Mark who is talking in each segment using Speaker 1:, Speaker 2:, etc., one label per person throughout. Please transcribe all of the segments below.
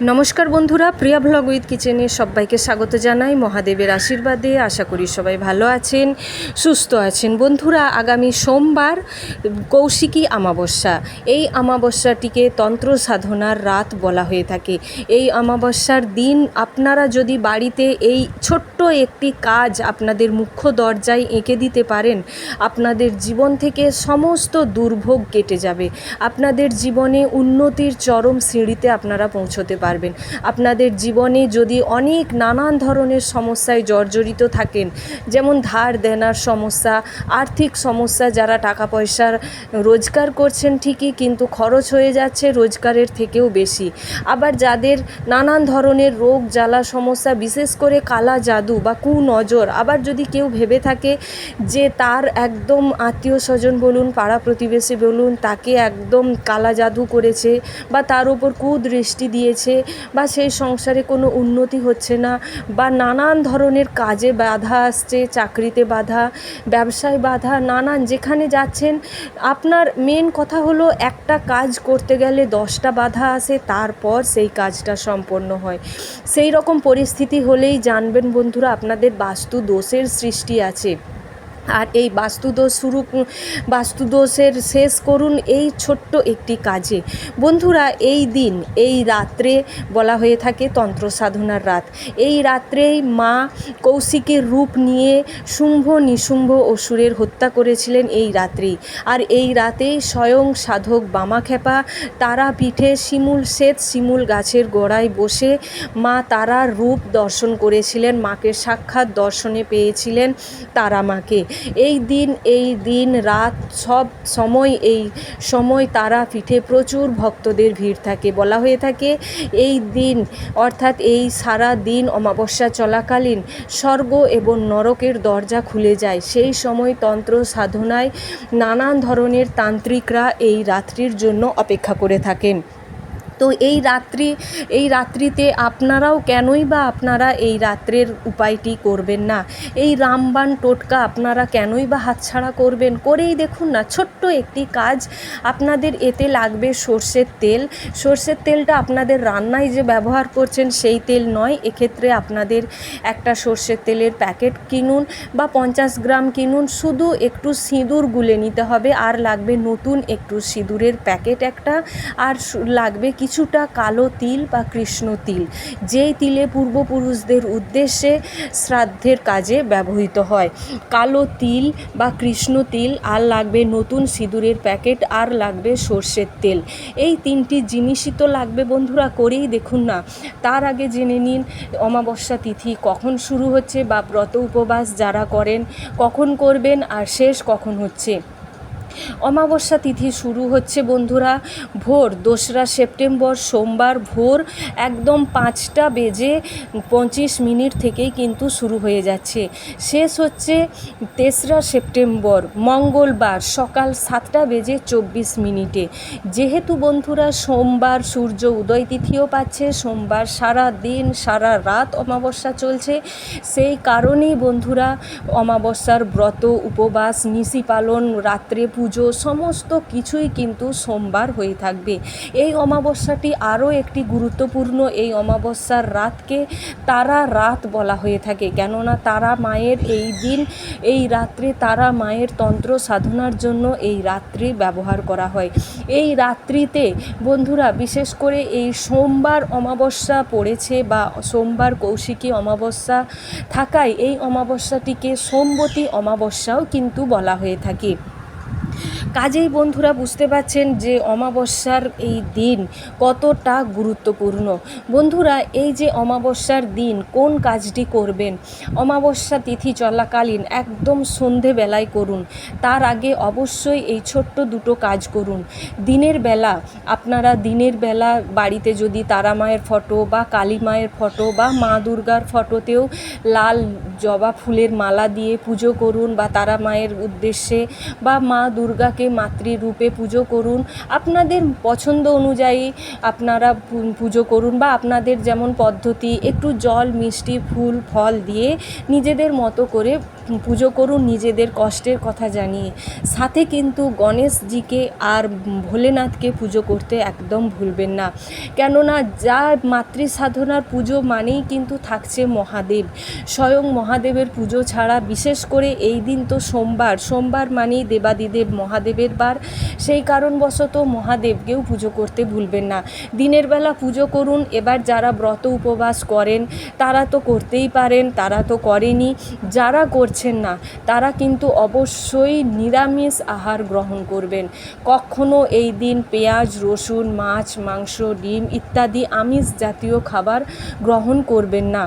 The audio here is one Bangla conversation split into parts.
Speaker 1: নমস্কার বন্ধুরা, প্রিয়া ভ্লগ উইথ কিচেনে সবাইকে স্বাগত জানাই। মহাদেবের আশীর্বাদে আশা করি সবাই ভালো আছেন, সুস্থ আছেন। বন্ধুরা, আগামী সোমবার কৌশিকী আমাবস্যা এই আমাবস্যাটিকে তন্ত্র সাধনার রাত বলা হয়ে থাকে। এই আমাবস্যার দিন আপনারা যদি বাড়িতে এই ছোট্ট একটি কাজ আপনাদের মুখ্য দরজায় এঁকে দিতে পারেন। আপনাদের জীবন থেকে সমস্ত দুর্ভোগ কেটে যাবে। আপনাদের জীবনে উন্নতির চরম সিঁড়িতে আপনারা পৌঁছতে পারবেন। আপনাদের জীবনে যদি অনেক নানান ধরনের সমস্যায় জর্জরিত থাকেন, যেমন ধার দেনার সমস্যা, আর্থিক সমস্যা, যারা টাকা পয়সার রোজগার করছেন ঠিকই, কিন্তু খরচ হয়ে যাচ্ছে রোজগারের থেকেও বেশি। আবার যাদের নানান ধরনের রোগ, জ্বালা সমস্যা, বিশেষ করে কালা জাদু বা কুনজর আবার যদি কেউ ভেবে থাকে যে তার একদম আত্মীয় স্বজন বলুন, পাড়া প্রতিবেশী বলুন, তাকে একদম কালা জাদু করেছে বা তার উপর কুদৃষ্টি দিয়েছে বা সেই সংসারে কোনো উন্নতি হচ্ছে না বা নানান ধরনের কাজে বাধা আসছে, চাকরিতে বাধা, ব্যবসায় বাধা, নানান যেখানে যাচ্ছেন, আপনার মেন কথা হলো একটা কাজ করতে গেলে দশটা বাধা আসে, তারপর সেই কাজটা সম্পন্ন হয়। সেই রকম পরিস্থিতি হলেই জানবেন বন্ধুরা আপনাদের বাস্তু দোষের সৃষ্টি আছে। আর এই বাস্তুদোষ শুরু বাস্তুদোষের শেষ করুন এই ছোট্ট একটি কাজে। বন্ধুরা, এই দিন, এই রাত্রে বলা হয়ে থাকে তন্ত্র সাধনার রাত। এই রাত্রেই মা কৌশিকের রূপ নিয়ে শুম্ভ নিশুম্ভ অসুরের হত্যা করেছিলেন এই রাত্রেই আর এই রাতেই স্বয়ং সাধক বামাখ্যাপা তারা পিঠে শিমুল শ্বেত শিমুল গাছের গোড়ায় বসে মা তারার রূপ দর্শন করেছিলেন, মাকে সাক্ষাৎ দর্শনে পেয়েছিলেন তারা মাকে। এই দিন এই দিন, রাত, সব সময়, এই সময় তারা পিঠে প্রচুর ভক্তদের ভিড় থাকে, বলা হয়ে থাকে। এই দিন, অর্থাৎ এই সারা দিন অমাবস্যা চলাকালীন স্বর্গ এবং নরকের দরজা খুলে যায়। সেই সময় তন্ত্র সাধনায় নানান ধরনের তান্ত্রিকরা এই রাত্রির জন্য অপেক্ষা করে থাকেন। তো এই রাত্রি, এই রাত্রিতে আপনারাও কেনই বা আপনারা এই রাত্রের উপায়টি করবেন না? এই রামবান টোটকা আপনারা কেনই বা হাতছাড়া করবেন? করেই দেখুন না, ছোট্ট একটি কাজ আপনাদের এতে লাগবে সর্ষের তেল। সর্ষের তেলটা আপনাদের রান্নায় যে ব্যবহার করছেন সেই তেল নয়, এক্ষেত্রে আপনাদের একটা সর্ষের তেলের প্যাকেট কিনুন বা পঞ্চাশ গ্রাম কিনুন, শুধু একটু সিঁদুর গুলে নিতে হবে। আর লাগবে নতুন একটু সিঁদুরের প্যাকেট একটা, আর লাগবে লাগবে কিছুটা কালো তিল বা কৃষ্ণ তিল। যেই তিলে পূর্বপুরুষদের উদ্দেশ্যে শ্রাদ্ধের কাজে ব্যবহৃত হয়। কালো তিল বা কৃষ্ণ তিল, আর লাগবে নতুন সিঁদুরের প্যাকেট, আর লাগবে সর্ষের তেল। এই তিনটি জিনিসই তো লাগবে বন্ধুরা, করেই দেখুন না। তার আগে জেনে নিন, অমাবস্যা তিথি কখন শুরু হচ্ছে বা ব্রত উপবাস যারা করেন, কখন করবেন, আর শেষ কখন হচ্ছে। অমাবস্যা তিথি শুরু হচ্ছে, বন্ধুরা। ভোর দোসরা সেপ্টেম্বর, সোমবার ভোর একদম পাঁচটা বেজে পঁচিশ মিনিট থেকেই কিন্তু শুরু হয়ে যাচ্ছে। শেষ হচ্ছে তেসরা সেপ্টেম্বর, মঙ্গলবার সকাল সাতটা বেজে চব্বিশ মিনিটে। যেহেতু বন্ধুরা সোমবার সূর্য উদয় তিথিও পাচ্ছে, সোমবার সারা দিন, সারা রাত অমাবস্যা চলছে, সেই কারণেই বন্ধুরা অমাবস্যার ব্রত, উপবাস, নিশি পালন, রাত্রে পুজো সমস্ত কিছুই কিন্তু সোমবার হয়ে থাকবে। এই অমাবস্যাটি আরও একটি গুরুত্বপূর্ণ এই অমাবস্যার রাতকে তারা রাত বলা হয়ে থাকে। কেননা তারা মায়ের এই দিন, এই রাত্রে তারা মায়ের তন্ত্র সাধনার জন্য এই রাত্রি ব্যবহার করা হয়। এই রাত্রিতে বন্ধুরা, বিশেষ করে এই সোমবার অমাবস্যা পড়েছে বা সোমবার কৌশিকী অমাবস্যা থাকায় এই অমাবস্যাটিকে সোমবতী অমাবস্যাও কিন্তু বলা হয়ে থাকে। কাজেই বন্ধুরা বুঝতে পারছেন যে অমাবস্যার এই দিন কতটা গুরুত্বপূর্ণ। বন্ধুরা, এই যে অমাবস্যার দিন, কোন কাজটি করবেন? অমাবস্যা তিথি চলাকালীন একদম সন্ধেবেলায় করুন। তার আগে অবশ্যই এই ছোট্ট দুটো কাজ করুন। দিনের বেলা, আপনারা দিনের বেলা বাড়িতে যদি তারা মায়ের ফটো বা কালী মায়ের ফটো বা মা দুর্গার ফটোতেও লাল জবা ফুলের মালা দিয়ে পুজো করুন বা তারা মায়ের উদ্দেশ্যে বা মা দুর্গাকে মাতৃরূপে পুজো করুন। আপনাদের পছন্দ অনুযায়ী আপনারা পুজো করুন বা আপনাদের যেমন পদ্ধতি, একটু জল, মিষ্টি, ফুল, ফল দিয়ে নিজেদের মতো করে পুজো করুন, নিজেদের কষ্টের কথা জানিয়ে। সাথে কিন্তু গণেশজিকে আর ভোলেনাথকে পুজো করতে একদম ভুলবেন না। কেননা যা মাতৃ সাধনার পুজো মানেই কিন্তু থাকছে মহাদেব। স্বয়ং মহাদেবের পুজো ছাড়া বিশেষ করে এই দিন তো সোমবার। সোমবার মানেই দেবাদিদেব মহাদেবের বার। সেই কারণবশত মহাদেবকেও পুজো করতে ভুলবেন না। দিনের বেলা পুজো করুন, এবার যারা ব্রত উপবাস করেন, তারা তো করতেই পারেন, তারা তো করেনি। যারা করছেন না। তারা কিন্তু অবশ্যই নিরামিষ আহার গ্রহণ করবেন। কখনো এই দিন পেঁয়াজ, রসুন, মাছ, মাংস, ডিম ইত্যাদি আমিষ জাতীয় খাবার গ্রহণ করবেন না।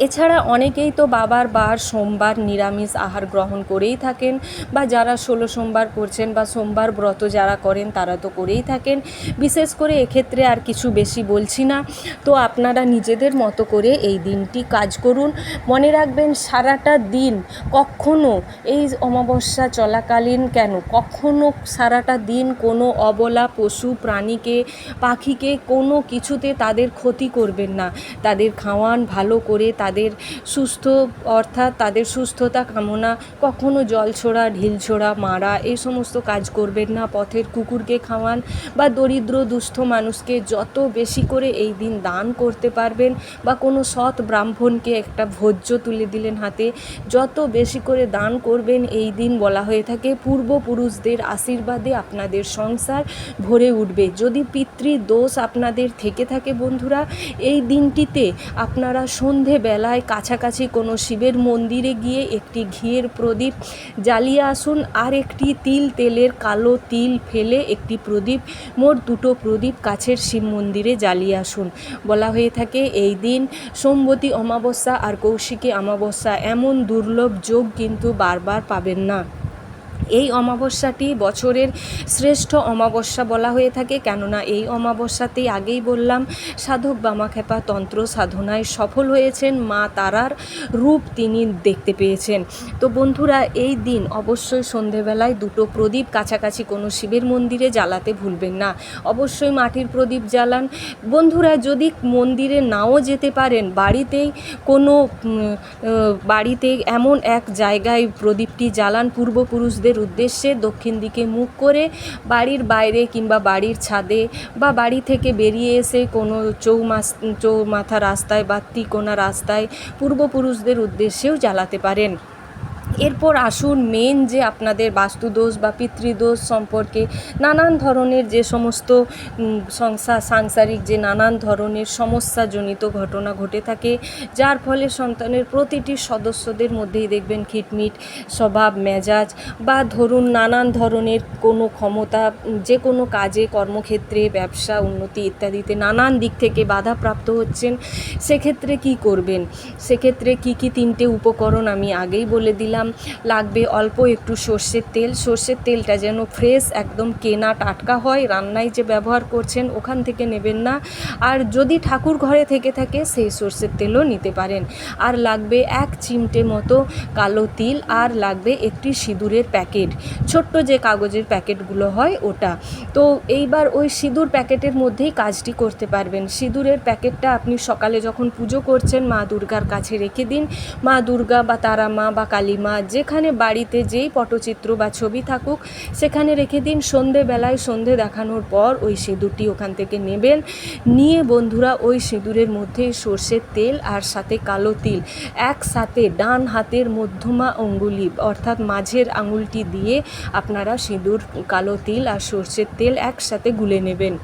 Speaker 1: এছাড়া অনেকেই তো বাবার বার সোমবার নিরামিষ আহার গ্রহণ করেই থাকেন বা যারা ষোলো সোমবার করছেন বা সোমবার ব্রত যারা করেন তারা তো করেই থাকেন। বিশেষ করে এক্ষেত্রে আর কিছু বেশি বলছি না। তো আপনারা নিজেদের মতো করে এই দিনটি কাজ করুন। মনে রাখবেন সারাটা দিন কখনো এই অমাবস্যা চলাকালীন কেন? কখনো সারাটা দিন কোনো অবলা পশু, প্রাণীকে, পাখিকে কোনো কিছুতে তাদের ক্ষতি করবেন না। তাদের খাওয়ান ভালো করে তাদের সুস্থ, অর্থাৎ তাদের সুস্থতা কামনা, কখনো জল ছোড়া, ঢিল ছোড়া, মারা এই সমস্ত কাজ করবেন না। পথের কুকুরকে খাওয়ান বা দরিদ্র, দুস্থ মানুষকে যত বেশি করে এই দিন দান করতে পারবেন বা কোনো সৎ ব্রাহ্মণকে একটা ভোজ্য তুলে দিলেন হাতে, যত বেশি করে দান করবেন এই দিন বলা হয়ে থাকে, পূর্বপুরুষদের আশীর্বাদে আপনাদের সংসার ভরে উঠবে। যদি পিতৃ দোষ আপনাদের থেকে থাকে বন্ধুরা, এই দিনটিতে আপনারা সন্ধেবেলায় কাছাকাছি কোনো শিবের মন্দিরে গিয়ে একটি ঘিয়ের প্রদীপ জ্বালিয়ে আসুন। আর একটি তিল, তেলের কালো তিল ফেলে একটি প্রদীপ, মোট দুটো প্রদীপ কাছের শিব মন্দিরে জ্বালিয়ে আসুন। বলা হয়ে থাকে, এই দিন সোমবতী অমাবস্যা আর কৌশিকী অমাবস্যা এমন দুর্লভ যোগ কিন্তু বারবার পাবেন না। এই অমাবস্যাটি বছরের শ্রেষ্ঠ অমাবস্যা বলা হয়ে থাকে। কেননা এই অমাবস্যাতেই আগেই বললাম, সাধক বামাখ্যাপা তন্ত্র সাধনায় সফল হয়েছেন। মা তারার রূপ তিনি দেখতে পেয়েছেন। তো বন্ধুরা, এই দিন অবশ্যই সন্ধেবেলায় দুটো প্রদীপ, কাছাকাছি কোনো শিবের মন্দিরে জ্বালাতে ভুলবেন না। অবশ্যই মাটির প্রদীপ জ্বালান। বন্ধুরা, যদি মন্দিরে নাও যেতে পারেন, বাড়িতেই কোনো বাড়িতে এমন এক জায়গায় প্রদীপটি জ্বালান। পূর্বপুরুষদের উদ্দেশ্যে দক্ষিণ দিকে মুখ করে বাড়ির বাইরে কিংবা বাড়ির ছাদে বা বাড়ি থেকে বেরিয়ে এসে কোনো চৌমাস, চৌমাথা রাস্তায় বা তিকোনা রাস্তায় পূর্বপুরুষদের উদ্দেশ্যেও জ্বালাতে পারেন। এরপর আসুন মেন যে আপনাদের বাস্তুদোষ বা পিতৃদোষ সম্পর্কে, নানান ধরনের যে সমস্ত সংসার সাংসারিক যে নানান ধরনের সমস্যাজনিত ঘটনা ঘটে থাকে, যার ফলে সন্তানের প্রতিটি সদস্যদের মধ্যেই দেখবেন খিটমিট, স্বভাব, মেজাজ বা ধরুন নানান ধরনের কোনো ক্ষমতা, যে কোনো কাজে, কর্মক্ষেত্রে, ব্যবসা, উন্নতি ইত্যাদিতে নানান দিক থেকে বাধাপ্রাপ্ত হচ্ছেন, সেক্ষেত্রে কি করবেন? সেক্ষেত্রে কি কি তিনটে উপকরণ আমি আগেই বলে দিলাম। লাগবে অল্প একটু সর্ষের তেল। সর্ষের তেলটা যেন ফ্রেশ একদম কেনা টাটকা হয়। রান্নায় যে ব্যবহার করছেন ওখান থেকে নেবেন না। আর যদি ঠাকুর ঘরে থেকে থাকে, সেই সর্ষের তেলও নিতে পারেন। আর লাগবে এক চিমটে মতো কালো তিল আর লাগবে একটি সিঁদুরের প্যাকেট। ছোট্ট যে কাগজের প্যাকেটগুলো হয় ওটা। তো এইবার ওই সিঁদুর প্যাকেটের মধ্যেই কাজটি করতে পারবেন। সিঁদুরের প্যাকেটটা আপনি সকালে যখন পুজো করছেন, মা দুর্গার কাছে রেখে দিন। মা দুর্গা বা তারা মা বা কালী মা যেখানে বাড়িতে যেই পটচিত্র বা ছবি থাকুক, সেখানে রেখে দিন। সন্ধেবেলায় সন্ধে দেখানোর পর ওই সিঁদুরটি ওখান থেকে নেবেন। নিয়ে বন্ধুরা ওই সিঁদুরের মধ্যে সর্ষের তেল আর সাথে কালো তিল, একসাথে ডান হাতের মধ্যমা অঙ্গুলি, অর্থাৎ মাঝের আঙুলটি দিয়ে আপনারা সিঁদুর, কালো তিল আর সর্ষের তেল একসাথে গুলে নেবেন।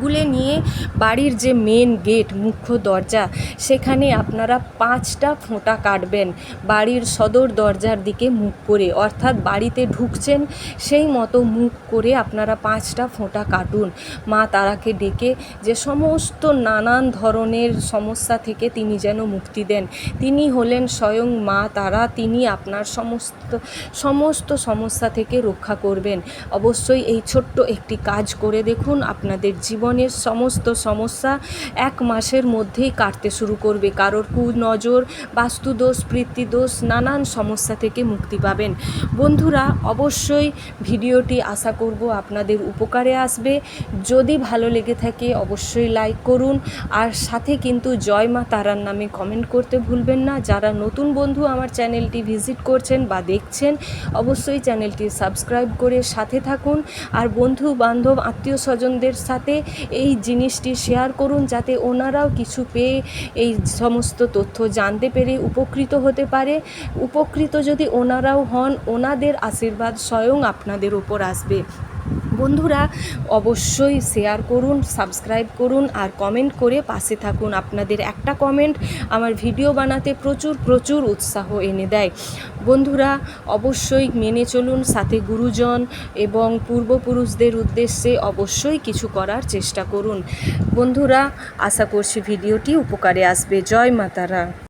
Speaker 1: গুলে নিয়ে বাড়ির যে মেন গেট মুখ্য দরজা, সেখানে আপনারা পাঁচটা ফোঁটা কাটবেন। বাড়ির সদর দরজার দিকে মুখ করে, অর্থাৎ বাড়িতে ঢুকছেন, সেই মতো মুখ করে আপনারা পাঁচটা ফোঁটা কাটুন। মা তারাকে ডেকে যে সমস্ত নানান ধরনের সমস্যা থেকে তিনি যেন মুক্তি দেন। তিনি হলেন স্বয়ং মা তারা, তিনি আপনার সমস্ত সমস্ত সমস্যা থেকে রক্ষা করবেন। অবশ্যই এই ছোট্ট একটি কাজ করে দেখুন, আপনাদের জীবন জীবনের সমস্ত সমস্যা এক মাসের মধ্যেই কাটতে শুরু করবে। কারোর কুনজর, বাস্তুদোষ দোষ নানান সমস্যা থেকে মুক্তি পাবেন। বন্ধুরা, অবশ্যই ভিডিওটি আশা করব আপনাদের উপকারে আসবে। যদি ভালো লেগে থাকে, অবশ্যই লাইক করুন। আর সাথে কিন্তু জয় মা তারার নামে কমেন্ট করতে ভুলবেন না। যারা নতুন বন্ধু আমার চ্যানেলটি ভিজিট করছেন বা দেখছেন, অবশ্যই চ্যানেলটি সাবস্ক্রাইব করে সাথে থাকুন। আর বন্ধু বান্ধব আত্মীয় স্বজনদের সাথে এই জিনিসটি শেয়ার করুন যাতে ওনারাও কিছু পেয়ে এই সমস্ত তথ্য জানতে পেরে উপকৃত হতে পারে। উপকৃত যদি ওনারাও হন, ওনাদের আশীর্বাদ স্বয়ং আপনাদের উপর আসবে। বন্ধুরা, অবশ্যই শেয়ার করুন সাবস্ক্রাইব করুন আর কমেন্ট করে পাশে থাকুন। আপনাদের একটা কমেন্ট আমার ভিডিও বানাতে প্রচুর প্রচুর উৎসাহ এনে দেয়। বন্ধুরা, অবশ্যই মেনে চলুন, সাথে গুরুজন এবং পূর্বপুরুষদের উদ্দেশ্যে অবশ্যই কিছু করার চেষ্টা করুন। বন্ধুরা, আশা করছি ভিডিওটি উপকারে আসবে। জয় মাতারা।